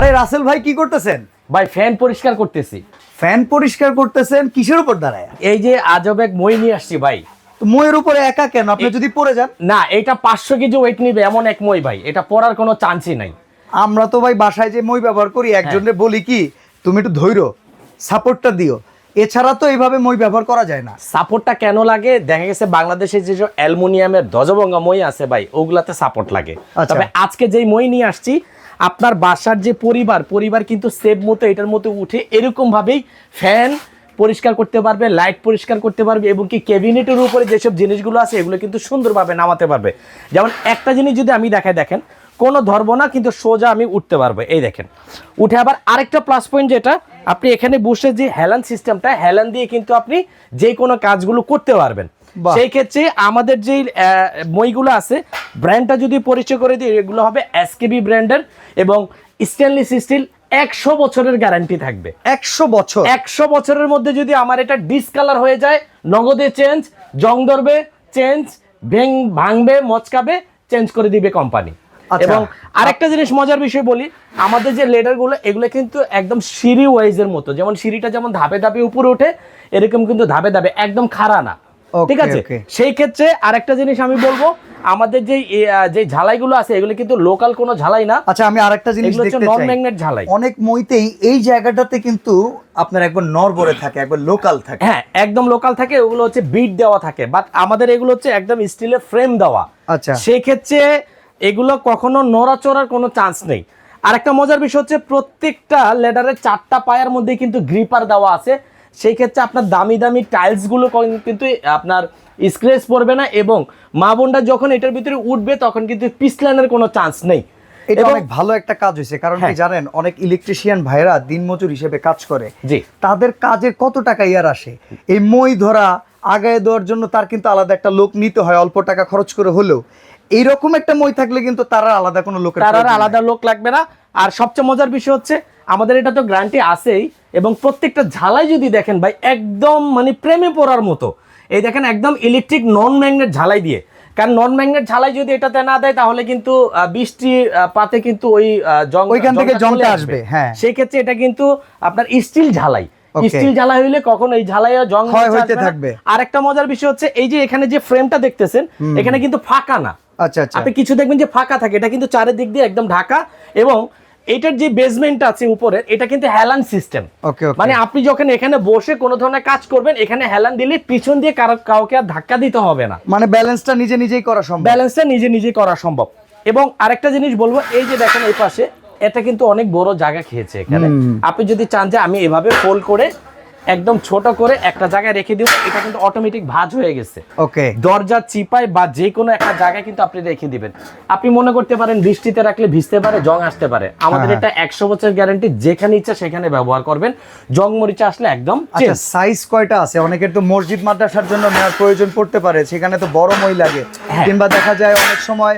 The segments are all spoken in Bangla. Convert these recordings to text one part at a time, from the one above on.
আরে রাসেল ভাই কি করতেছেন? ভাই ফ্যান পরিষ্কার করতেছি। ফ্যান পরিষ্কার করতেছেন কিসের উপর দাঁড়ায়? এই যে আজব এক মই নিয়ে আসছি ভাই। ময়ের উপরে একা কেন? আপনি যদি পড়ে যান। না এটা পাঁচশো কেজি ওয়েট নিবে এমন এক মই ভাই। এটা পড়ার কোনো চান্সই নাই। আমরা তো ভাই বাসায় যে মই ব্যবহার করি একজনের বলি কি তুমি একটু ধৈর্য সাপোর্টটা দিও। এছাড়া তো এইভাবে মই ব্যবহার করা যায় না। সাপোর্টটা কেন লাগে? দেখা গেছে বাংলাদেশে যে অ্যালুমিনিয়ামের ধ্বজভঙ্গা মই আছে ভাই ওগুলাতে সাপোর্ট লাগে। আচ্ছা। তবে আজকে যেই মই নিয়ে আসছি আপনার বাসার যে পরিবার পরিবার কিন্তু সেভ মতো, এটার মতো উঠে এরকমভাবেই ফ্যান পরিষ্কার করতে পারবে লাইট পরিষ্কার করতে পারবে এবং কি ক্যাবিনেটের উপরে যেসব জিনিসগুলো আছে, এগুলো কিন্তু সুন্দরভাবে নামাতে পারবে যেমন একটা জিনিস যদি আমি দেখাই, দেখেন, কোনো ধরবো না, কিন্তু সোজা আমি উঠতে পারব এই দেখেন, উঠে আবার আরেকটা প্লাস পয়েন্ট যেটা, আপনি এখানে বসে যে হেলান সিস্টেমটা হেলান দিয়ে কিন্তু আপনি যে কোনো কাজগুলো করতে পারবেন। সেই ক্ষেত্রে আমাদের যে বইগুলো আছে ব্র্যান্ডটা যদি পরিচয় করে দিই এগুলো হবে এসকেবি ব্র্যান্ডের এবং স্টেনলেস স্টিল একশো বছরের গ্যারান্টি থাকবে। একশো বছর। একশো বছরের মধ্যে যদি আমার এটা ডিসকালার হয়ে যায় নগদে চেঞ্জ জং ধরবে চেঞ্জ ভেং ভাঙবে মচকাবে চেঞ্জ করে দিবে কোম্পানি আচ্ছা। এবং আরেকটা জিনিস মজার বিষয় বলি আমাদের যে লেডারগুলো এগুলো কিন্তু একদম সিঁড়ি ওয়াইজের মতো। যেমন সিঁড়িটা যেমন ধাপে ধাপে উপরে ওঠে এরকম কিন্তু ধাপে ধাপে একদম খাড়া না। ঠিক আছে? সেই ক্ষেত্রে আরেকটা জিনিস আমি বলব আমাদের যে যে ঝালাইগুলো আছে এগুলো কিন্তু লোকাল কোনো ঝালাই না। আচ্ছা আমি আরেকটা জিনিস দেখতে নন ম্যাগনেট ঝালাই। অনেক মইতেই এই জায়গাটাতে কিন্তু আপনার একবার নরবরে থাকে একবার লোকাল থাকে। হ্যাঁ একদম লোকাল থাকে ওগুলো হচ্ছে বিট দেওয়া থাকে। বাট আমাদের এগুলো হচ্ছে একদম স্টিলের ফ্রেম দেওয়া। আচ্ছা। সেই ক্ষেত্রে এগুলো কখনো নড়াচড়ার কোনো চান্স নেই। আর একটা মজার বিষয় হচ্ছে প্রত্যেকটা লেডারের চারটা পায়ের মধ্যে কিন্তু গ্রিপার দেওয়া আছে। সেই ক্ষেত্রে আপনার দামি দামি টাইলসগুলো কিন্তু আপনার স্ক্রেচ পড়বে না এবং মা বোনটা যখন এটার ভিতরে উঠবে তখন কিন্তু পিছলানের কোনো চান্স নেই। এটা অনেক ভালো একটা কাজ হয়েছে কারণ কি হ্যাঁ। জানেন অনেক ইলেকট্রিশিয়ান ভাইরা দিনমজুর হিসেবে কাজ করে। জি। তাদের কাজের কত টাকা ইয়ার আসে? এই মই ধরা আগায় দেওয়ার জন্য তার কিন্তু আলাদা একটা লোক নিতে হয় অল্প টাকা খরচ করে হলেও। এইরকম একটা মই থাকলে কিন্তু তারা আলাদা কোনো লোকের তার আলাদা লোক লাগবে না। আর সবচেয়ে মজার বিষয় হচ্ছে আমাদের এটা তো গ্যারান্টি আছেই এবং প্রত্যেকটা ঝালাই যদি দেখেন ভাই একদম মানে প্রেমে পড়ার মতো। এই দেখেন একদম ইলেকট্রিক নন ম্যাগনেট ঝালাই দিয়ে। কারণ নন ম্যাগনেট ঝালাই যদি এটাতে না দেয় তাহলে কিন্তু বৃষ্টি পাতে কিন্তু ওই জং ওইখান থেকে জংটা আসবে, হ্যাঁ। সেই ক্ষেত্রে এটা কিন্তু আপনার স্টিল ঝালাই। স্টিল ঝালাই হইলে কখন এই ঝালাই জং হইতে। থাকবে। আরেকটা মজার বিষয় হচ্ছে এই যে এখানে যে ফ্রেমটা দেখতেছেন এখানে কিন্তু ফাঁকা না। আচ্ছা আচ্ছা। আপনি কিছু দেখবেন যে ফাঁকা থাকে এটা কিন্তু চারিদিক দিয়ে একদম ঢাকা এবং এটার যে বেসমেন্ট আছে উপরে এটা কিন্তু হেলান সিস্টেম ওকে মানে আপনি যখন এখানে বসে কোন ধরনের কাজ করবেন এখানে হেলান দিলে পিছন দিয়ে কারও কাউকে আর ধাক্কা দিতে হবে না। মানে ব্যালেন্সটা নিজে নিজেই করা সম্ভব। ব্যালেন্সটা নিজে নিজেই করা সম্ভব। এবং আরেকটা জিনিস বলব এই যে দেখেন এই পাশে এটা কিন্তু অনেক বড় জায়গা খেয়েছে এখানে। আপনি যদি চান যে আমি এভাবে ফোল্ড করে একদম ছোট করে একটা জায়গায় রেখে দিব এটা কিন্তু অটোমেটিক ভাঁজ হয়ে গেছে। ওকে দরজা চিপায় বা যে কোনো একটা জায়গায় কিন্তু আপনি রেখে দিবেন। আপনি মনে করতে পারেন বৃষ্টিতে রাখলে ভিজতে পারে জং আসতে পারে। আমাদের হ্যাঁ। এটা একশো বছর গ্যারান্টি যেখানে ইচ্ছা সেখানে ব্যবহার করবেন। জং মরিচা আসলে একদম আচ্ছা। সাইজ কয়টা আছে? অনেকের তো মসজিদ মাদ্রাসার জন্য নেওয়ার প্রয়োজন পড়তে পারে সেখানে তো বড় মই লাগে। হ্যাঁ। কিংবা দেখা যায় অনেক সময়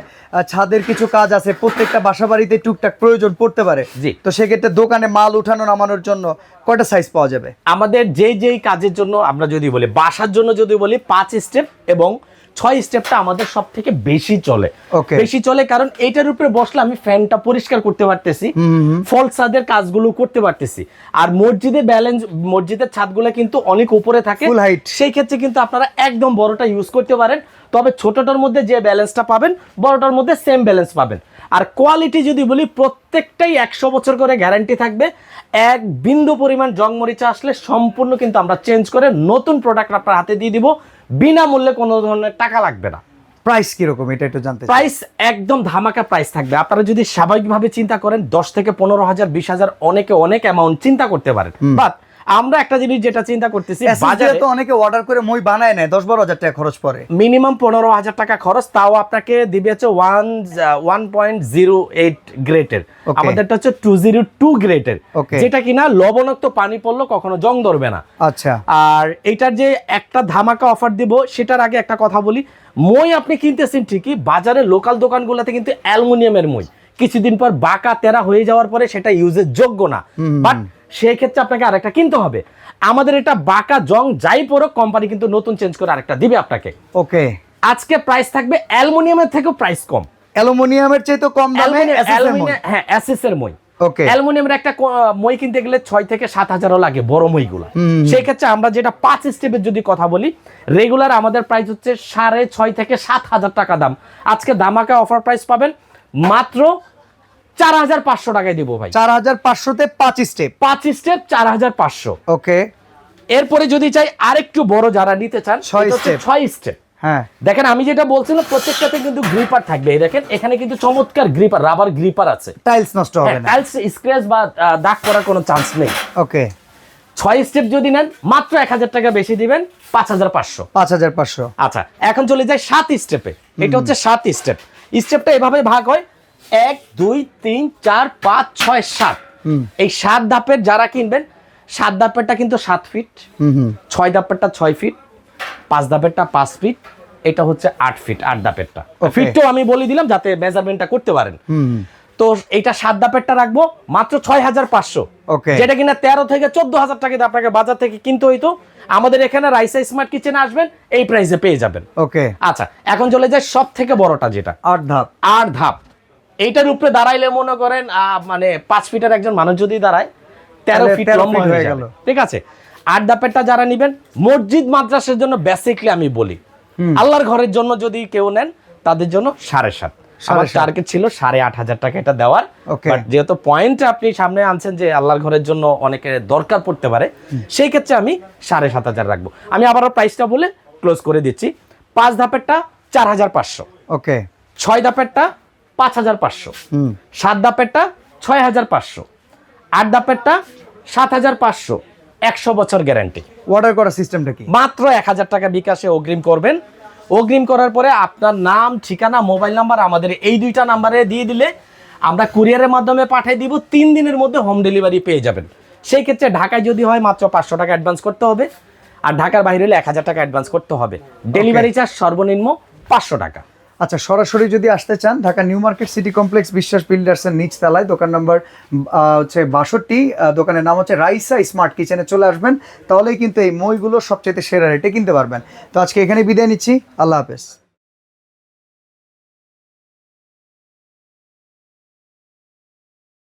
ছাদের কিছু কাজ আছে প্রত্যেকটা বাসা বাড়িতে টুকটাক প্রয়োজন পড়তে পারে। জি। তো সেক্ষেত্রে দোকানে মাল উঠানো নামানোর জন্য কয়টা সাইজ পাওয়া যাবে? আমাদের যেই যেই কাজের জন্য আমরা যদি বলি বাসার জন্য যদি বলি পাঁচ স্টেপ এবং ছয় স্টেপটা আমাদের সব থেকে বেশি চলে. বেশি চলে কারণ এইটার উপরে বসলে আমি ফ্যানটা পরিষ্কার করতে পারতেছি। ফল ছাদের কাজগুলো করতে পারতেছি। আর মসজিদে ব্যালেন্স মসজিদের ছাদগুলো কিন্তু অনেক উপরে থাকে। সেই ক্ষেত্রে কিন্তু আপনারা একদম বড়টা ইউজ করতে পারেন। তবে ছোটটার মধ্যে যে ব্যালেন্সটা পাবেন বড়টার মধ্যে সেম ব্যালেন্স পাবেন। আর কোয়ালিটি যদি বলি প্রত্যেকটাই একশো বছর করে গ্যারান্টি থাকবে। এক বিন্দু পরিমাণ জং মরিচা আসলে সম্পূর্ণ কিন্তু আমরা চেঞ্জ করে নতুন প্রোডাক্ট আপনার হাতে দিয়ে দিব। বিনামূল্যে কোনো ধরনের টাকা লাগবে না। প্রাইস কীরকম? এটা একটু জানতে প্রাইস একদম ধামাকা প্রাইস থাকবে। আপনারা যদি স্বাভাবিকভাবে চিন্তা করেন দশ থেকে পনেরো হাজার বিশ হাজার অনেকে অনেক অ্যামাউন্ট চিন্তা করতে পারেন। বাট আমরা একটা জিনিস যেটা চিন্তা করতেছি বাজারে তো অনেকে অর্ডার করে মই বানায় নেয় দশ বারো হাজার টাকা খরচ পড়ে মিনিমাম পনেরো হাজার টাকা খরচ তাও আপনাকে দিবে হচ্ছে one one point zero eight গ্রেটের. আমাদেরটা হচ্ছে টু জিরো টু গ্রেটের যেটা কিনা লবণাক্ত পানি পড়ল কখনো জং ধরবে না। আচ্ছা। আর এইটার যে একটা ধামাকা অফার দিব সেটার আগে একটা কথা বলি। মই আপনি কিনতেছেন ঠিকই বাজারে লোকাল দোকানগুলোতে কিন্তু অ্যালুমিনিয়ামের মই। কিছুদিন পর বাঁকা তেরা হয়ে যাওয়ার পরে সেটা ইউজের যোগ্য না। বাট সেই ক্ষেত্রে আপনাকে আরেকটা কিনতে হবে। আমাদের এটা বাঁকা জং যাই পড়ো কোম্পানি কিন্তু নতুন চেঞ্জ করে আরেকটা দিবে আপনাকে। ওকে। আজকে প্রাইস থাকবে অ্যালুমিনিয়ামের থেকেও প্রাইস কম। অ্যালুমিনিয়ামের চেয়ে তো কম দামে হ্যাঁ অ্যাসিস এর মই। Okay. অ্যালুমিনিয়ামের একটা মই কিনতে গেলে ছয় থেকে সাত হাজারও লাগে বড় মইগুলো। সেই ক্ষেত্রে আমরা যেটা পাঁচ স্টেপের যদি কথা বলি রেগুলার আমাদের প্রাইস হচ্ছে সাড়ে ছয় থেকে সাত হাজার টাকা দাম। আজকে দামাকা অফার প্রাইস পাবেন মাত্র চার হাজার পাঁচশো টাকায় দিব ভাই। চার হাজার পাঁচশোতে পাঁচ স্টেপ পাঁচ স্টেপ চার হাজার পাঁচশো। ওকে। এরপরে যদি চাই আরেকটু বড় যারা নিতে চান ছয় step। ছয় স্টেপ হ্যাঁ। দেখেন আমি যেটা বলছিলাম প্রত্যেকটাতে কিন্তু গ্রিপার থাকবে। দেখেন এখানে কিন্তু চমৎকার গ্রিপার রাবার গ্রিপার আছে। টাইলস নষ্ট হবে না। টাইলস স্ক্র্যাচ বা দাগ করার কোনো চান্স নেই। ওকে। ছয় স্টেপ যদি নেন মাত্র এক হাজার টাকা বেশি দিবেন পাঁচ হাজার পাঁচশো। পাঁচ হাজার পাঁচশো। আচ্ছা এখন চলে যায় সাত স্টেপে এটা হচ্ছে সাত স্টেপ স্টেপটা এভাবে ভাগ হয় এক দুই তিন চার পাঁচ ছয় সাত। এই সাত ধাপের যারা কিনবেন সাত ধাপেরটা কিন্তু সাত ফিট ছয় ধাপেরটা ছয় ফিট পাঁচ ধাপেরটা পাঁচ ফিট এটা হচ্ছে আট ফিট আট ধাপেরটা. ফিটটাও আমি বলে দিলাম যাতে মেজারমেন্টটা করতে পারেন। তো এইটা সাত ধাপেরটা রাখব মাত্র ছয় হাজার পাঁচশো. যেটা কিনা তেরো থেকে চোদ্দ হাজার টাকা আপনাকে বাজার থেকে কিনতে হইতো। আমাদের এখানে রাইসা স্মার্ট কিচেনে আসবেন এই প্রাইসে পেয়ে যাবেন। ওকে আচ্ছা এখন চলে যায় সব থেকে বড়টা যেটা। আট ধাপ। আট ধাপ। এইটার উপরে দাঁড়াইলে মনে করেন মানে পাঁচ ফিটের একজন মানুষ যদি দাঁড়ায় তেরো ফিট লম্বা হয়ে গেল। ঠিক আছে? আট ধাপেরটা যারা নিবেন মসজিদ মাদ্রাসের জন্য বেসিকলি আমি বলি আল্লাহর ঘরের জন্য যদি কেউ নেন তাদের জন্য সাড়ে সাত। আমার টার্গেট ছিল সাড়ে আট হাজার টাকা এটা দেওয়ার। বাট যেহেতু পয়েন্ট আপনি সামনে আনছেন যে আল্লাহর ঘরের জন্য অনেকের দরকার পড়তে পারে সেই ক্ষেত্রে আমি সাড়ে সাত হাজার রাখব। আমি আবারও প্রাইসটা বলে ক্লোজ করে দিচ্ছি। পাঁচ ধাপেরটা চার হাজার পাঁচশো। ওকে ছয় ধাপেরটা পাঁচ হাজার পাঁচশো। সাত ধাপেরটা ছয় হাজার পাঁচশো। আট ধাপেরটা সাত হাজার পাঁচশো। একশো বছর গ্যারান্টি। অর্ডার করার সিস্টেমটা কি? মাত্র এক হাজার টাকা বিকাশে অগ্রিম করবেন। অগ্রিম করার পরে আপনার নাম ঠিকানা মোবাইল নাম্বার আমাদের এই দুইটা নাম্বারে দিয়ে দিলে আমরা কুরিয়ারের মাধ্যমে পাঠিয়ে দিব। তিন দিনের মধ্যে হোম ডেলিভারি পেয়ে যাবেন। সেই ক্ষেত্রে ঢাকায় যদি হয় মাত্র পাঁচশো টাকা অ্যাডভান্স করতে হবে। আর ঢাকার বাইরে হলে এক হাজার টাকা অ্যাডভান্স করতে হবে। ডেলিভারি চার্জ সর্বনিম্ন পাঁচশো টাকা। আচ্ছা সরাসরি যদি আসতে চান, Dhaka new market city complex Biswas বিল্ডার্সের নিচ তলায়, দোকান নম্বর হচ্ছে বাষট্টি দোকানের নাম হচ্ছে রাইসা স্মার্ট কিচেনে চলে আসবেন। তাহলেই কিন্তু এই মইগুলো সবচেয়ে সেরা রেটে কিনতে পারবেন। তো আজকে এখানে বিদায় নিচ্ছি। আল্লাহ হাফেজ।